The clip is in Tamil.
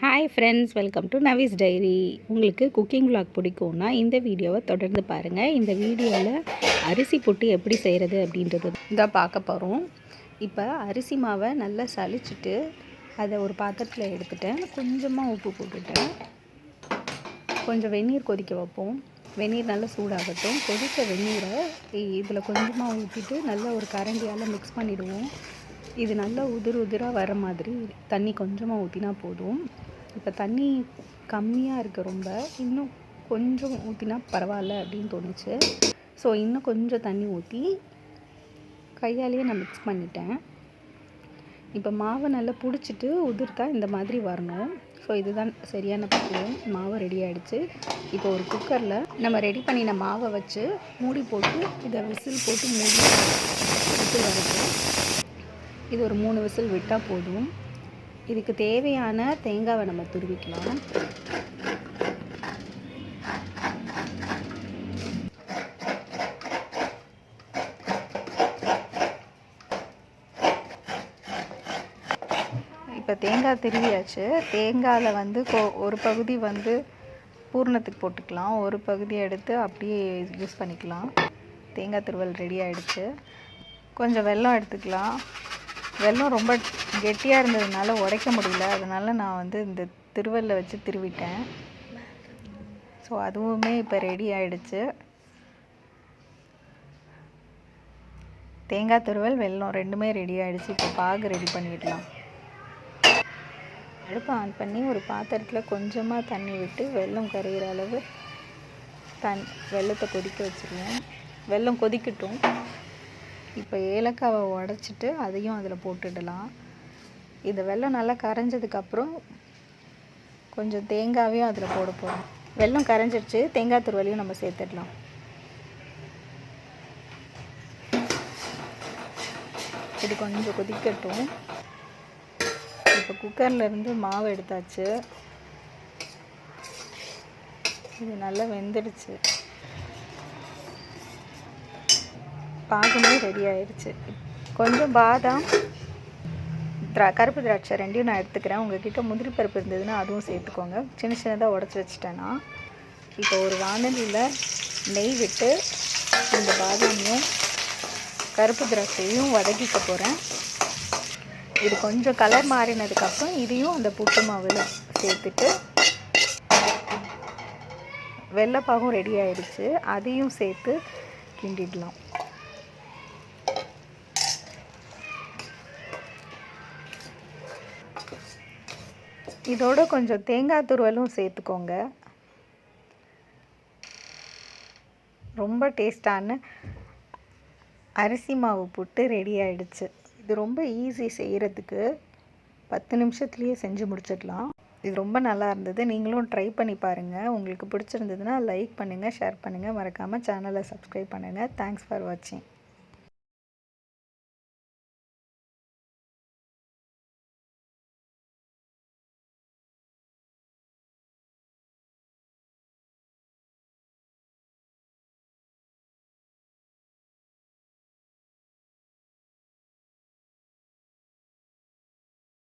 Hi friends welcome to Navi's diary உங்களுக்கு குக்கிங் விளாக் பிடிக்கும்னா இந்த வீடியோவை தொடர்ந்து பாருங்கள் இந்த வீடியோவில் அரிசி புட்டு எப்படி செய்கிறது அப்படின்றது தான் பார்க்க போகிறோம் இப்போ அரிசி மாவை நல்லா சலிச்சிட்டு அதை ஒரு பாத்திரத்தில் எடுத்துட்டேன். கொஞ்சமாக உப்பு போட்டுட்டேன். கொஞ்சம் வெந்நீர் கொதிக்க வைப்போம். வெந்நீர் நல்லா சூடாகட்டும். கொதித்த வெந்நீரை இதில் கொஞ்சமாக ஊற்றிட்டு நல்லா ஒரு கரண்டியால் மிக்ஸ் பண்ணிவிடுவோம் இது நல்லா உதிர் உதிராக வர மாதிரி தண்ணி கொஞ்சமாக ஊற்றினா போதும். இப்போ தண்ணி கம்மியாக இருக்குது ரொம்ப. இன்னும் கொஞ்சம் ஊற்றினா பரவாயில்ல அப்படின்னு தோணுச்சு. ஸோ இன்னும் கொஞ்சம் தண்ணி ஊற்றி கையாலேயே நான் மிக்ஸ் பண்ணிட்டேன். இப்போ மாவை நல்லா பிடிச்சிட்டு உதிர்த்தா இந்த மாதிரி வரணும். ஸோ இதுதான் சரியான பக்குவம். மாவு ரெடி ஆகிடுச்சு இப்போ ஒரு குக்கரில் நம்ம ரெடி பண்ணின மாவை வச்சு மூடி போட்டு இதை விசில் போட்டு மூடி விசில் வரட்டும். இது ஒரு மூணு விசில் விட்டால் போதும். இதுக்கு தேவையான தேங்காவை நம்ம துருவிக்கலாம். இப்போ தேங்காய் திருவியாச்சு. தேங்காயில் வந்து கோ ஒரு பகுதி வந்து பூர்ணத்துக்கு போட்டுக்கலாம். ஒரு பகுதி எடுத்து அப்படியே யூஸ் பண்ணிக்கலாம். தேங்காய் துருவல் ரெடி ஆகிடுச்சு கொஞ்சம் வெல்லம் எடுத்துக்கலாம். வெல்லம் ரொம்ப கெட்டியாக இருந்ததுனால உடைக்க முடியல. அதனால் நான் வந்து இந்த திருவல்ல வச்சு திருவிட்டேன். ஸோ அதுவுமே இப்போ ரெடி ஆயிடுச்சு. தேங்காய் துருவல் வெல்லம் ரெண்டுமே ரெடி ஆகிடுச்சு இப்போ பாகு ரெடி பண்ணிடலாம். அடுப்பை ஆன் பண்ணி ஒரு பாத்திரத்தில் கொஞ்சமாக தண்ணி விட்டு வெல்லம் கரையிற அளவு தன் வெல்லத்தை கொதிக்க வச்சுருவோம் வெல்லம் கொதிக்கட்டும். இப்போ ஏலக்காவை உடச்சிட்டு அதையும் அதில் போட்டுடலாம். இந்த வெல்லம் நல்லா கரைஞ்சதுக்கப்புறம் கொஞ்சம் தேங்காவையும் அதில் போட போகிறோம். வெல்லம் கரைஞ்சிருச்சு தேங்காய் துருவலையும் நம்ம சேர்த்துடலாம். இது கொஞ்சம் கொதிக்கட்டும். இப்போ குக்கர்லேருந்து மாவு எடுத்தாச்சு. இது நல்லா வெந்துடுச்சு. பாகுமே ரெடி ஆயிடுச்சு கொஞ்சம் பாதாம் திரா கருப்பு திராட்சை ரெண்டையும் நான் எடுத்துக்கிறேன். உங்ககிட்ட முந்திரி பருப்பு இருந்ததுன்னா அதுவும் சேர்த்துக்கோங்க. சின்ன சின்னதாக உடச்சி வச்சுட்டேன்னா இப்போ ஒரு வானலியில் நெய் விட்டு இந்த பாதாமையும் கருப்பு திராட்சையும் வதக்கிக்க போகிறேன் இது கொஞ்சம் கலர் மாறினதுக்கப்புறம் இதையும் அந்த புட்டு மாவில் சேர்த்துட்டு வெள்ளைப்பாகும் ரெடி ஆயிடுச்சு அதையும் சேர்த்து கிண்டிடலாம். இதோட கொஞ்சம் தேங்காய் துருவலும் சேர்த்துக்கோங்க. ரொம்ப டேஸ்டான அரிசி மாவு புட்டு ரெடி ஆயிடுச்சு. இது ரொம்ப ஈஸி செய்கிறதுக்கு பத்து நிமிஷத்துலேயே செஞ்சு முடிச்சிடலாம். இது ரொம்ப நல்லா இருந்தது. நீங்களும் ட்ரை பண்ணி பாருங்கள் உங்களுக்கு பிடிச்சிருந்ததுன்னா லைக் பண்ணுங்கள் ஷேர் பண்ணுங்கள் மறக்காமல் சேனலை சப்ஸ்கிரைப் பண்ணுங்கள் தேங்க்ஸ் ஃபார் வாட்சிங்